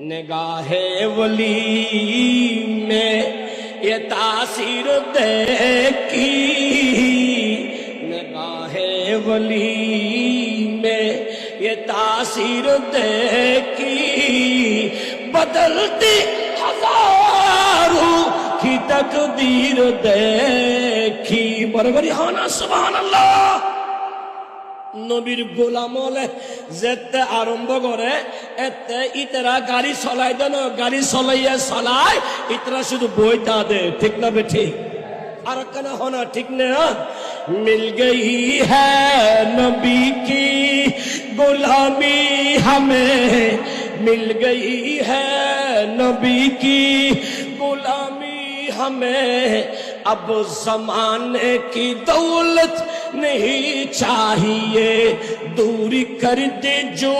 निगाहे वली में ये तासीर देखी। निगाहे वली में ये तासीर देखी। बदलती हज़ारों की तकदीर देखी। बरबरी हाना सुबहान अल्लाह নবীর গোলাম হলে যেতে আরম্ভ করে এতে ইতারা গাড়ি চলাই দেন গাড়ি চলাইয়া চলায় ইতারা শুধু বইটা দে ঠিক না বে ঠিক আর কেন হনা ঠিক না মিল গই হ্যাঁ নবী কি গোলামি हमें मिल गई है नबी की गुलामी हमें अब जमाने की दौलत نہیں چاہیے۔ دور کر دے جو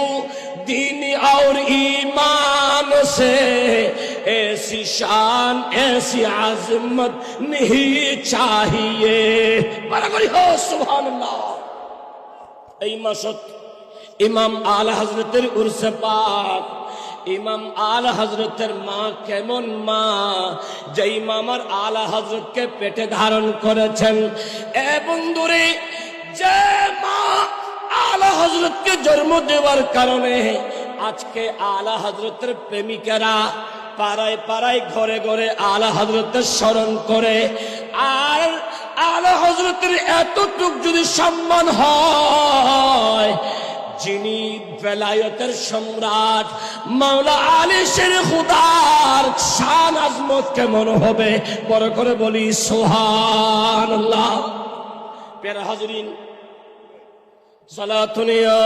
دین اور ایمان سے۔ ایسی شان، ایسی عظمت نہیں چاہیے۔ ہو، سبحان اللہ۔ ایمہ شد امام آل حضرت عرص پاک۔ ইমাম আল হজরতের মা কেমন মা? যে ইমামার আল হজরতকে পেটে ধারণ করেছেন। এ বন্ধুরে, যে মা আলা হজরতকে জন্ম দেওয়ার কারণে আজকে আলা হজরতের প্রেমিকেরা পাড়ায় পাড়ায়, ঘরে ঘরে আলা হজরতের স্মরণ করে। আর আলা হজরতের এতটুক যদি সম্মান হয় যিনি বেলায়তের সম্রাট, মাওলা আলী শের খুদার শান আজমত কেমন হবে? বড় করে বলি সোহান আল্লাহ পেরা হাজরিন সালাতুনিয়া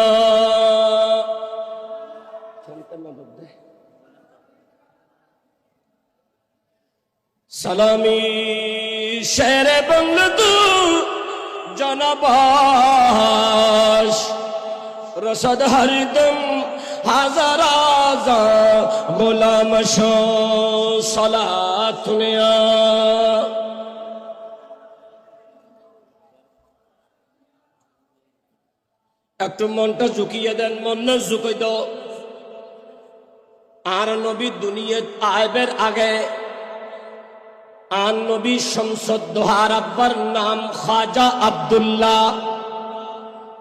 সালামি শের বংলদু জনবাস রসদ হরদম হাজার গোলাম শো সালাতুনিয়া একটু মনটা ঝুঁকিয়ে দেন, মন না ঝুঁকাই দাও। আর নবী দুনিয়া আইবের আগে, আর নবী শমসদ দোহার আব্বার নাম খাজা আব্দুল্লাহ।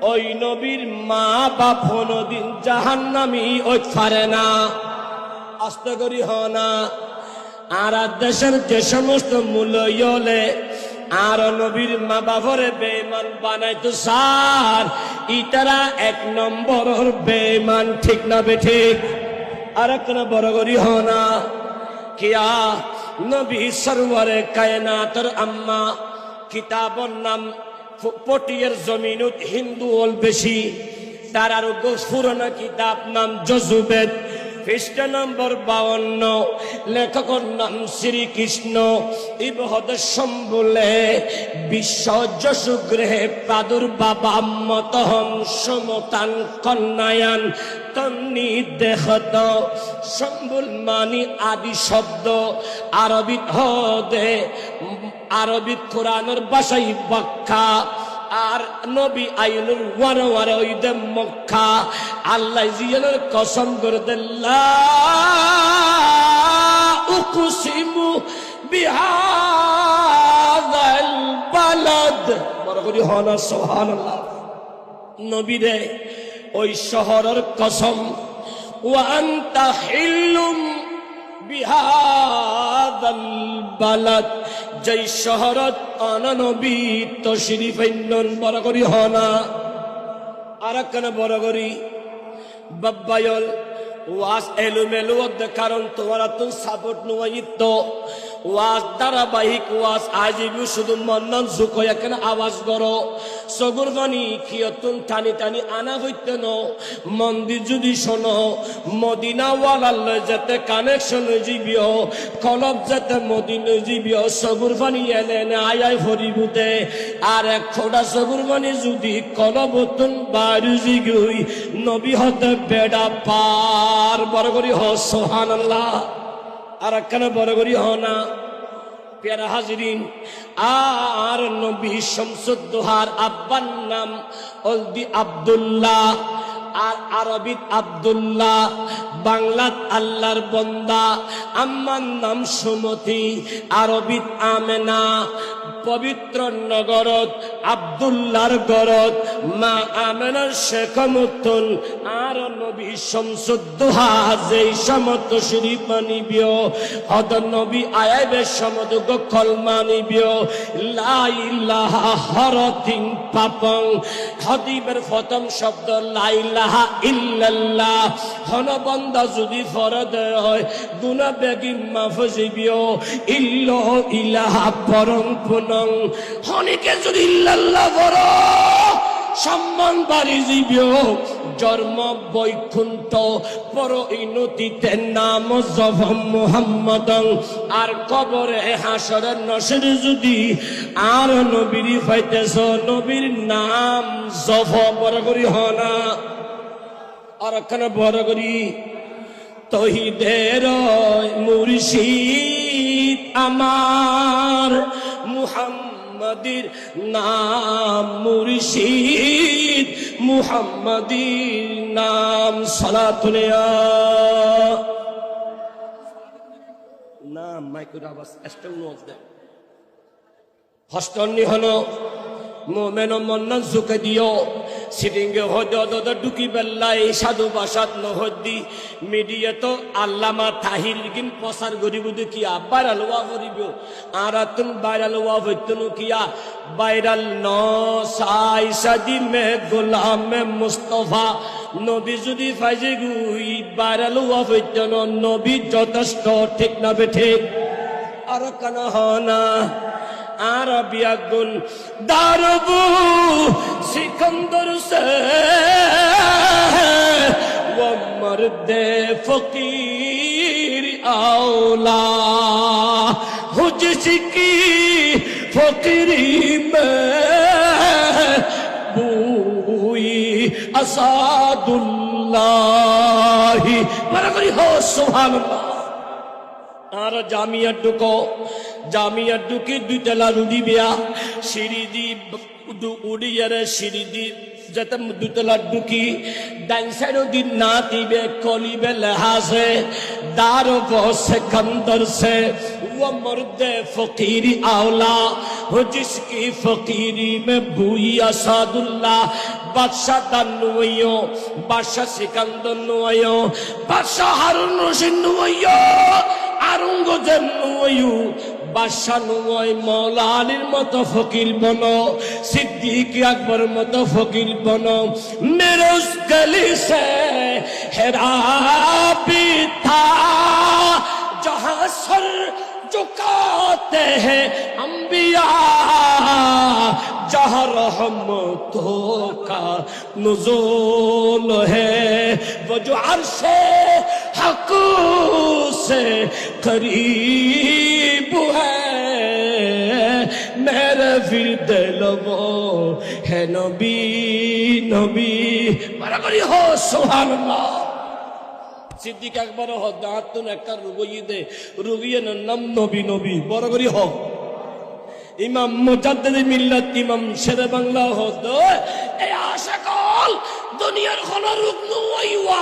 ওই নবীর মা বাপ কোনদিন জাহান্নামি, ওই পারে না। আস্তে করি হ না। আর দেশের যে সমস্ত মূল্যলে আর নবীর মা বাপরে বেমান বানাইতো সার। ইতারা এক নম্বরের বেমান ঠিক না বে ঠিক? আর এক বড় করি হ না। কিয়া, নবী সরওয়ারে কায়নাতর আম্মা, কিতাবর নাম পটিয়ের জমিনত হিন্দু ওল বেশি। তার আরও পুরনো কিতাব নাম জজুবেদ খ্রিস্ট নম্বর বাউন্ন, লেখকের নাম শ্রীকৃষ্ণ। ইবহদ সম্বলে বিশ্ব যশুগ্রহে প্রাদুর্ভাব মতহম সমতান কন্যায়ান তন্নি দেখত সম্বুল মানি আদি শব্দ আরবিত হদে আরবিত কোরআনের বাসাই ব্যাখ্যা আর নবী আইনুর ওয়ারে ওয়ারে ওই দে মক্কা। আল্লাহ জিয়ানের কসম করে উকুসিমু বিহাদাল বালাদ। বড় করি হনা সুবহানাল্লাহ। নবী রে, ওই শহরের কসম ওয়ান্তা হিল্লুম বিহাদাল বালাদ, যেই শহরত অনানবী তশরিফ বড় করি হনা আর একখানে বড় করি বাব্বায়ল, ওয়াস এলোমেলো কারণ তোমার তো সাপোর্ট নোয়াইত। ওয়াজ ধারাবাহিক ওয়াজ আজিবু শুধু মন্নন ঝুঁক এখানে আওয়াজ করো? সগুর বাণী কিয়তুন টানি টানি আনা হইতে ন। মন্দির যদি শোনো মদিনা ওয়ালাল্লয় যাতে কানেকশন জীবিও কলব যাতে মদিনা জীবিও সগুর বাণী এনে এনে আয় আয় ভরিবুতে আর এক খোড়া সগুর বাণী যদি কলবতুন বাড়ি জিগুই, নবী হতে বেড়া পার। বড় করি হ সোহান আর একখানে বড় করি হ না। পেয়ারা হাজরিন, আর নবী শামসুদ্দোহার আব্বার নাম অলদি আব্দুল্লাহ, আর আরবি আবদুল্লাহ, বাংলাত আল্লাহর বন্দা, আম্মার নাম সুমতি, আরবিত আমেনা পবিত্র নগরত, আব্দুল্লাহর গরত, মা আমেনার শেখমতুল আর নবী শামসুদ্দোহা যেই সমত শরীফ মানিবিও হদ নবী আয়াবের সমত কলমা নিবিও লা ইলাহা হরতিং পাপং খদিবের প্রথম শব্দ লা ইলাহা ইল্লাল্লাহ হন বন্দা যদি ফরদ হয় গুনা বেগি মাফ যাইবিও ইল্ল ইলাহা পরম পুনং হনিকে যদি সম্মান বাড়ি জীবিও জন্ম বৈকুণ্ঠ পর ইনতিতে নাম জভম মুহাম্মদং। আর কবরে হাসরের নসের যদি আর নবীর পাইতেছ নবীর নাম জভ বড় করি হনা আর একখানে বড় করি, তহিদের মুর্শিদ আমার। মুহাম্মাদির নাম মুর্শিদ, মুহাম্মাদির নাম সালাতুলিয়া নাম মাইকুর আবাস হস্তনি হলো, মোমেন মন্ন ঝুঁকে দিও। সিটিংগে হদ ডুকি বেল্লাই সাধু বাসাত নহদ্দি। মিডিয়া তো আল্লামা তাহির গিন প্রচার করিব দেখিয়া, বাইরাল ওয়া করিব আর তুন বাইরাল ওয়া হইতনু কিয়া? বাইরাল ন সাই সাদি মে গোলাম মে মুস্তফা, নবী যদি ফাইজে গুই, বাইরাল ওয়া হইতন নবী যথেষ্ট, ঠিক না বেঠে আর কেন হনা আরবিয়াগুন দারবু সিকন্দর সে মর্দে ফকির আওলা। হুজসিকি ফকিরি মে বুই আসাদুল্লাহি। মারা করি হো, সুবহানাল্লাহ। আর জামিয়া ঢুকো। জামিয়া ঢুকি দুইতলা রুডি বিয়া সিঁড়ি দি উড়িয়ারে সিঁড়ি দি যাতে দুতলা ঢুকি ডাইন সাইড দিন না দিবে কলিবে লেহাসে দার বসে কন্দর সে वो मर्द फकीरी आवला हो जिसकी फकीरी में बुई असादुल्ला বাদশাহ তার নুয়াইও বাদশাহ সিকান্দর নুয়াইও বাদশাহ হারুন রশিদ নুয়াইও আরঙ্গজের নুয়াইও বাদশাহ নুয়াই মৌলা আলীর মতো ফকির বন সিদ্দিক আকবর মতো ফকির বন মেরোজ গলি সে হেরা পিতা जहां सर झुकाते हैं अंबिया जहां रहमतों का नुजूल है वो जो अरशे हक से करीब है मेरे फिर दिलवो है नबी नबी बराबरी हो सुभान अल्लाह সিদ্দিক একবার হ দাঁতুন একটা রুগিয়ে দে রুগিয়ে নাম নবী নবী বড় করি হ ইমাম মুজাদ্দিদ মিল্লাত ইমাম শেরে বাংলা হদ এই আশা কল দুনিয়ার কোন রূপ নুইওয়া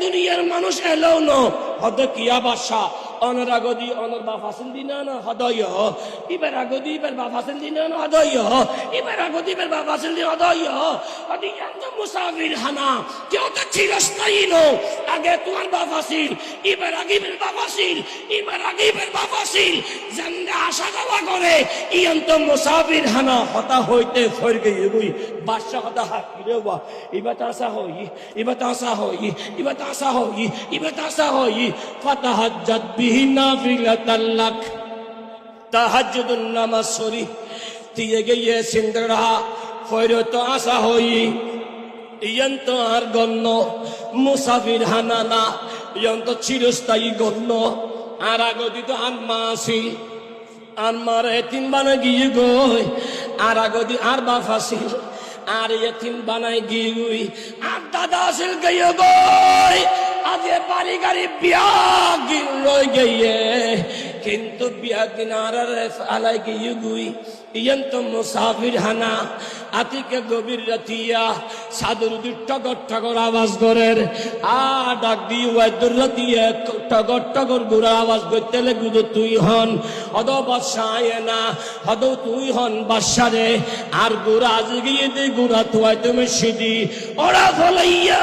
দুনিয়ার মানুষ এলো ন? হদ কিয়া বাসা অনর আগদি অনর বাপ হাসেন দিন হদয়। ইবার আগদি ইবার বাপ হাসেন দিন হদয়। ইবার আগদি ইবার বাপ হাসেন দিন হদয় অধিকাংশ মুসাফির হানা কেউ তো চিরস্থায়ী নো আগে তোমার বাপ আসিল ইবার বাপ আসিল ইবার বাপ আসিল জানলে আসা যাওয়া করে ইয়ান তো মুসাফির হানা, হতা হইতে ফের গিয়ে বই বাদশা হতা হাকি রে বা এবার তাসা হই এবার তাসা হই এবার তাসা হই এবার তাসা হই, ফাতাহাজ্জাত বিহি নাফিলাতাল্লাক তাহাজ্জুদুন নামাজ সরি দিয়ে গিয়ে চিরস্থায়ী গণ্য আর আগতি তো আনমা আসিল আর মার এতিম বানাই গিয়ে গই আর আগতি আর বাপ আসিল আর এতিম বানাই গিয়ে আর দাদা আসিল গিয়ে গই। আজে বাড়ি গাড়ি বিয়া গিল লই গিয়ে কিন্তু বিয়া দিন আর আলাই গিয়ে গুই। ইয়ান তো মুসাফির হানা, আতিকে গভীর রাতিয়া, সাদুর দি টগর টগর আওয়াজ করের। আ, ডাক দি ওয়াদুর রাতিয়া টগর টগর গুড়া আওয়াজ করতে গুদো তুই হন হদ বাসায় না হদ তুই হন বাসারে আর গুড়া আজ গিয়ে দে, গুড়া তুয়াই তুমি সিদি ওরা ফলাইয়া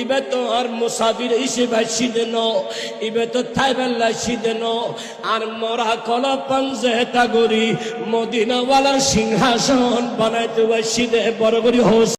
ইবে তো আর মুসাফির হিসেবে সিদেন, ইবে তো থাইবেল্লা সিদেন। আর মরা কলা পাঞ্জে গরি মদিনাওয়ালার সিংহাসন বানাইতে সিদে বড় করি হোস